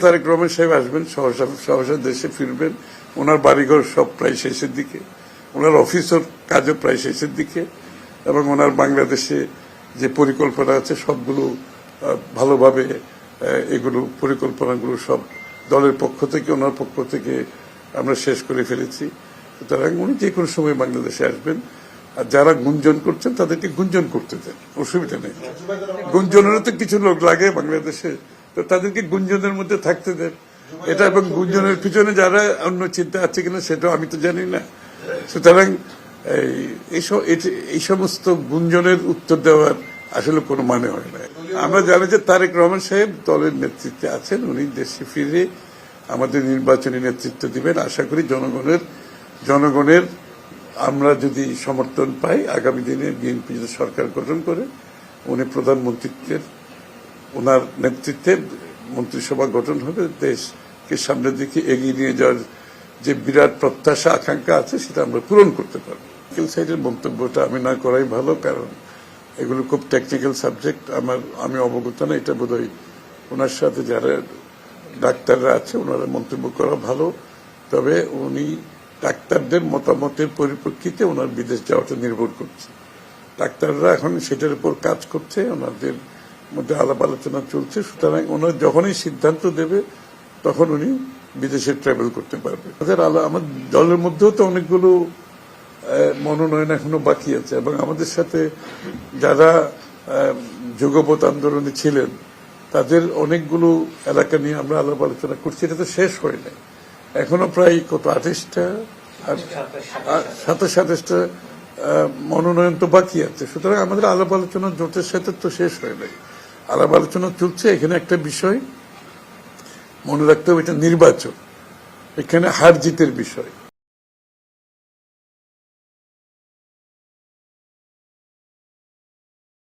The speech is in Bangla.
তারেক রহমান সাহেব আসবেন, সহসা দেশে ফিরবেন। ওনার বাড়িঘর সব প্রায় শেষের দিকে। ওনার অফিসের কাজও প্রায় শেষের দিকে। এবং ওনার বাংলাদেশে যে পরিকল্পনা আছে, সবগুলো ভালোভাবে এগুলো, পরিকল্পনাগুলো সব দলের পক্ষ থেকে, ওনার পক্ষ থেকে আমরা শেষ করে ফেলেছি। সুতরাং উনি যে কোনো সময় বাংলাদেশে আসবেন। আর যারা গুঞ্জন করছেন, তাদেরকে গুঞ্জন করতে দেন। অসুবিধা নেই। গুঞ্জনেরও তো কিছু লোক লাগে বাংলাদেশে। তো তাদেরকে গুঞ্জনের মধ্যে থাকতে দেন। এটা এবং গুঞ্জনের পিছনে যারা অন্য চিন্তা আছে কিনা সেটাও আমি তো জানি না। সুতরাং, এই- সমস্ত গুঞ্জনের উত্তর দেওয়ার আসলে কোনো মানে হয় না। আমরা জানি যে তারেক রহমান সাহেব দলের নেতৃত্বে আছেন, উনি দেশে ফিরে আমাদের নির্বাচনী নেতৃত্ব দিবেন। আশা করি জনগণের জনগণের আমরা যদি সমর্থন পাই, আগামী দিনে বিএনপি যদি সরকার গঠন করে, উনি প্রধানমন্ত্রীত্বের ওনার নেতৃত্বে মন্ত্রিসভা গঠন হবে, দেশকে সামনের দিকে এগিয়ে নিয়ে যাওয়ার যে বিরাট প্রত্যাশা, আকাঙ্ক্ষা আছে, সেটা আমরা পূরণ করতে পারব। সাইডের মন্তব্যটা আমি না করাই ভালো, কারণ এগুলো খুব টেকনিক্যাল সাবজেক্ট আমার, আমি অবগত না, এটা বোধহয় ওনার সাথে যারা ডাক্তাররা আছে, ওনারা মন্তব্য করা ভালো, তবে উনি ডাক্তারদের মতামতের পরিপ্রেক্ষিতে ওনার বিদেশ যাওয়াটা নির্ভর করছে। ডাক্তাররা এখন সেটার উপর কাজ করছে, ওনাদের মধ্যে আলাপ আলোচনা চলছে সুতরাং ওনার যখনই সিদ্ধান্ত দেবে তখন উনি বিদেশে ট্রাভেল করতে পারবে। আমাদের আলো আমার দলের মধ্যেও তো অনেকগুলো মনোনয়ন এখনও বাকি আছে এবং আমাদের সাথে যারা যুগপথ আন্দোলনে ছিলেন তাদের অনেকগুলো এলাকা নিয়ে আমরা আলাপ আলোচনা করছি এটা তো শেষ হয় নাই। এখনও প্রায় কত আঠাশটা সাতাশ আহ, মনোনয়ন তো বাকি আছে সুতরাং আমাদের আলাপ আলোচনা জোটের সাথে তো শেষ হয় নাই। আলাপ আলোচনা চলছে, এখানে একটা বিষয় মনে রাখতে হবে, এটা নির্বাচন। এখানে হার জিতের বিষয়।